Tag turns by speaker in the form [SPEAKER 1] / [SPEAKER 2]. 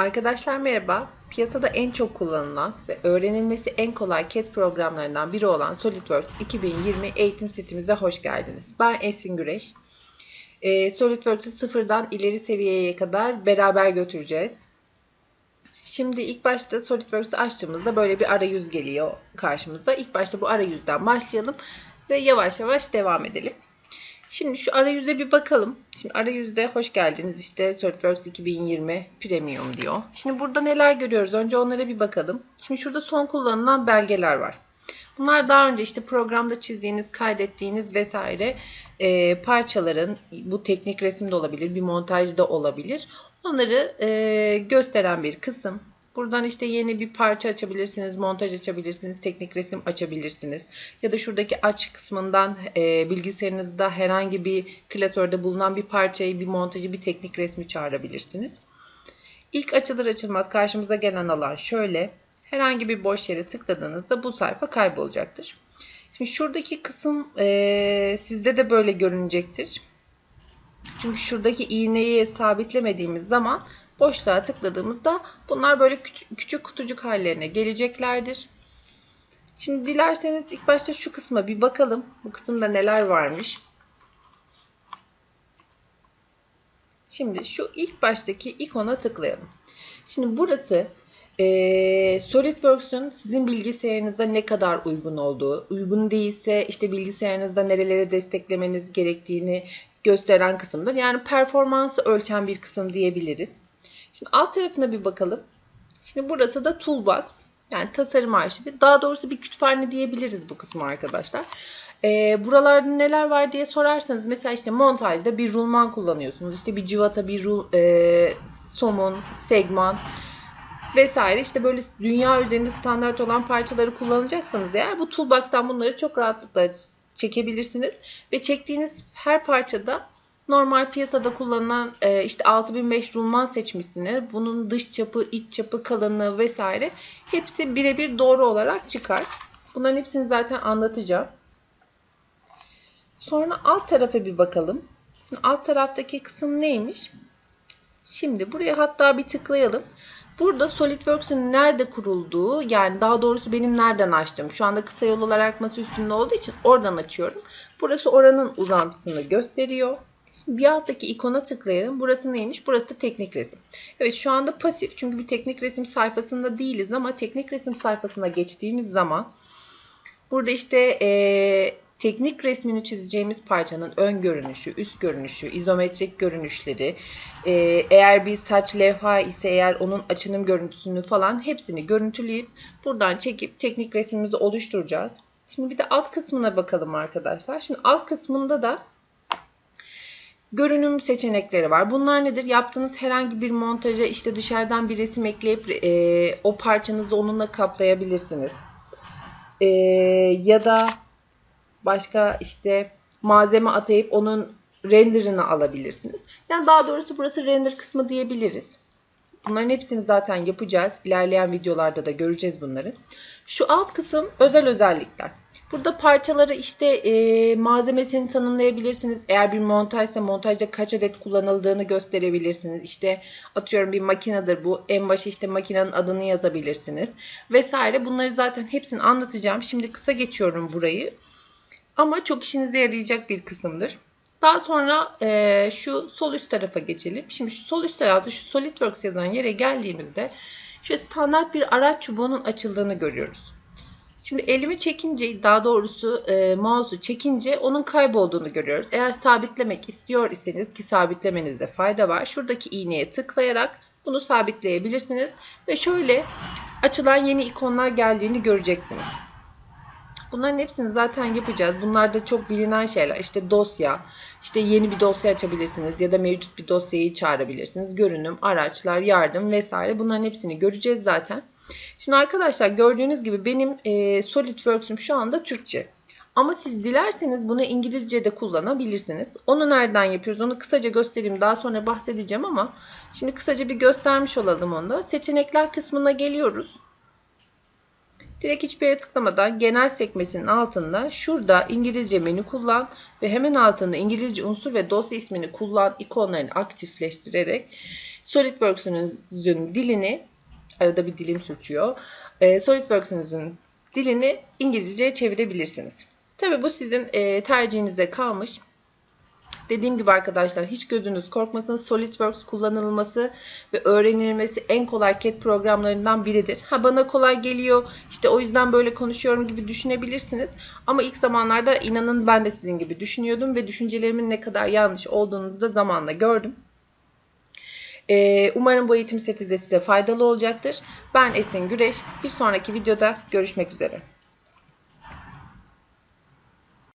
[SPEAKER 1] Arkadaşlar merhaba. Piyasada en çok kullanılan ve öğrenilmesi en kolay CAD programlarından biri olan SolidWorks 2020 eğitim setimize hoş geldiniz. Ben Esin Güreş. Ee, SolidWorks'u sıfırdan ileri seviyeye kadar beraber götüreceğiz. Şimdi ilk başta SolidWorks'u açtığımızda böyle bir arayüz geliyor karşımıza. İlk başta bu arayüzden başlayalım ve yavaş yavaş devam edelim. Şimdi şu arayüze bir bakalım. Şimdi arayüzde hoş geldiniz. İşte SolidWorks 2020 Premium diyor. Şimdi burada neler görüyoruz? Önce onlara bir bakalım. Şimdi şurada son kullanılan belgeler var. Bunlar daha önce işte programda çizdiğiniz, kaydettiğiniz vesaire e, parçaların bu teknik resim de olabilir, bir montajda olabilir. Onları e, gösteren bir kısım. Buradan işte yeni bir parça açabilirsiniz, montaj açabilirsiniz, teknik resim açabilirsiniz. Ya da şuradaki aç kısmından e, bilgisayarınızda herhangi bir klasörde bulunan bir parçayı, bir montajı, bir teknik resmi çağırabilirsiniz. İlk açılır açılmaz karşımıza gelen alan şöyle. Herhangi bir boş yere tıkladığınızda bu sayfa kaybolacaktır. Şimdi şuradaki kısım e, sizde de böyle görünecektir. Çünkü şuradaki iğneyi sabitlemediğimiz zaman boşluğa tıkladığımızda bunlar böyle küçük, küçük kutucuk hallerine geleceklerdir. Şimdi dilerseniz ilk başta şu kısma bir bakalım. Bu kısımda neler varmış. Şimdi şu ilk baştaki ikona tıklayalım. Şimdi burası e, SolidWorks'un sizin bilgisayarınıza ne kadar uygun olduğu, uygun değilse işte bilgisayarınızda nerelere desteklemeniz gerektiğini gösteren kısımdır. Yani performansı ölçen bir kısım diyebiliriz. Şimdi alt tarafına bir bakalım. Şimdi burası da Toolbox. Yani tasarım arşivi. Daha doğrusu bir kütüphane diyebiliriz bu kısmı arkadaşlar. E, buralarda neler var diye sorarsanız mesela işte montajda bir rulman kullanıyorsunuz. İşte bir civata, bir rul, e, somun, segman vesaire işte böyle dünya üzerinde standart olan parçaları kullanacaksanız eğer bu toolbox'tan bunları çok rahatlıkla çekebilirsiniz ve çektiğiniz her parçada normal piyasada kullanılan e, işte 6005 rulman seçmişsiniz. Bunun dış çapı, iç çapı, kalınlığı vesaire hepsi birebir doğru olarak çıkar. Bunların hepsini zaten anlatacağım. Sonra alt tarafa bir bakalım. Şimdi alt taraftaki kısım neymiş? Şimdi buraya hatta bir tıklayalım. Burada SolidWorks'un nerede kurulduğu yani daha doğrusu benim nereden açtığım. Şu anda kısa yol olarak masa üstünde olduğu için oradan açıyorum. Burası oranın uzantısını gösteriyor. Bir alttaki ikona tıklayalım. Burası neymiş? Burası da teknik resim. Evet şu anda pasif çünkü bir teknik resim sayfasında değiliz ama teknik resim sayfasına geçtiğimiz zaman burada işte ee, teknik resmini çizeceğimiz parçanın ön görünüşü, üst görünüşü, izometrik görünüşleri, e, eğer bir saç levha ise eğer onun açınım görüntüsünü falan hepsini görüntüleyip buradan çekip teknik resmimizi oluşturacağız. Şimdi bir de alt kısmına bakalım arkadaşlar. Şimdi alt kısmında da görünüm seçenekleri var. Bunlar nedir? Yaptığınız herhangi bir montaja işte dışarıdan bir resim ekleyip e, o parçanızı onunla kaplayabilirsiniz. E, ya da başka işte malzeme atayıp onun renderını alabilirsiniz. Yani daha doğrusu burası render kısmı diyebiliriz. Bunların hepsini zaten yapacağız. İlerleyen videolarda da göreceğiz bunları. Şu alt kısım özel özellikler. Burada parçaları işte e, malzemesini tanımlayabilirsiniz. Eğer bir montajsa montajda kaç adet kullanıldığını gösterebilirsiniz. İşte atıyorum bir makinedir bu. En başa işte makinenin adını yazabilirsiniz. Vesaire. Bunları zaten hepsini anlatacağım. Şimdi kısa geçiyorum burayı. Ama çok işinize yarayacak bir kısımdır. Daha sonra e, şu sol üst tarafa geçelim. Şimdi şu sol üst tarafta şu SolidWorks yazan yere geldiğimizde şu standart bir araç çubuğunun açıldığını görüyoruz. Şimdi elimi çekince daha doğrusu e, mouse'u çekince onun kaybolduğunu görüyoruz. Eğer sabitlemek istiyor iseniz ki sabitlemenizde fayda var. Şuradaki iğneye tıklayarak bunu sabitleyebilirsiniz. Ve şöyle açılan yeni ikonlar geldiğini göreceksiniz. Bunların hepsini zaten yapacağız. Bunlar da çok bilinen şeyler. İşte dosya, işte yeni bir dosya açabilirsiniz ya da mevcut bir dosyayı çağırabilirsiniz. Görünüm, araçlar, yardım vesaire bunların hepsini göreceğiz zaten. Şimdi arkadaşlar gördüğünüz gibi benim e, SolidWorks'um şu anda Türkçe. Ama siz dilerseniz bunu İngilizce de kullanabilirsiniz. Onu nereden yapıyoruz onu kısaca göstereyim. Daha sonra bahsedeceğim ama şimdi kısaca bir göstermiş olalım onu da. Seçenekler kısmına geliyoruz. Direkt hiçbir yere tıklamadan genel sekmesinin altında şurada İngilizce menü kullan ve hemen altında İngilizce unsur ve dosya ismini kullan ikonlarını aktifleştirerek SolidWorks'un dilini arada bir dilim sürçüyor. E, SolidWorks'un dilini İngilizceye çevirebilirsiniz. Tabi bu sizin e, tercihinize kalmış. Dediğim gibi arkadaşlar hiç gözünüz korkmasın. SolidWorks kullanılması ve öğrenilmesi en kolay CAD programlarından biridir. Ha bana kolay geliyor işte o yüzden böyle konuşuyorum gibi düşünebilirsiniz. Ama ilk zamanlarda inanın ben de sizin gibi düşünüyordum ve düşüncelerimin ne kadar yanlış olduğunu da zamanla gördüm. Ee, umarım bu eğitim seti de size faydalı olacaktır. Ben Esin Güreş. Bir sonraki videoda görüşmek üzere.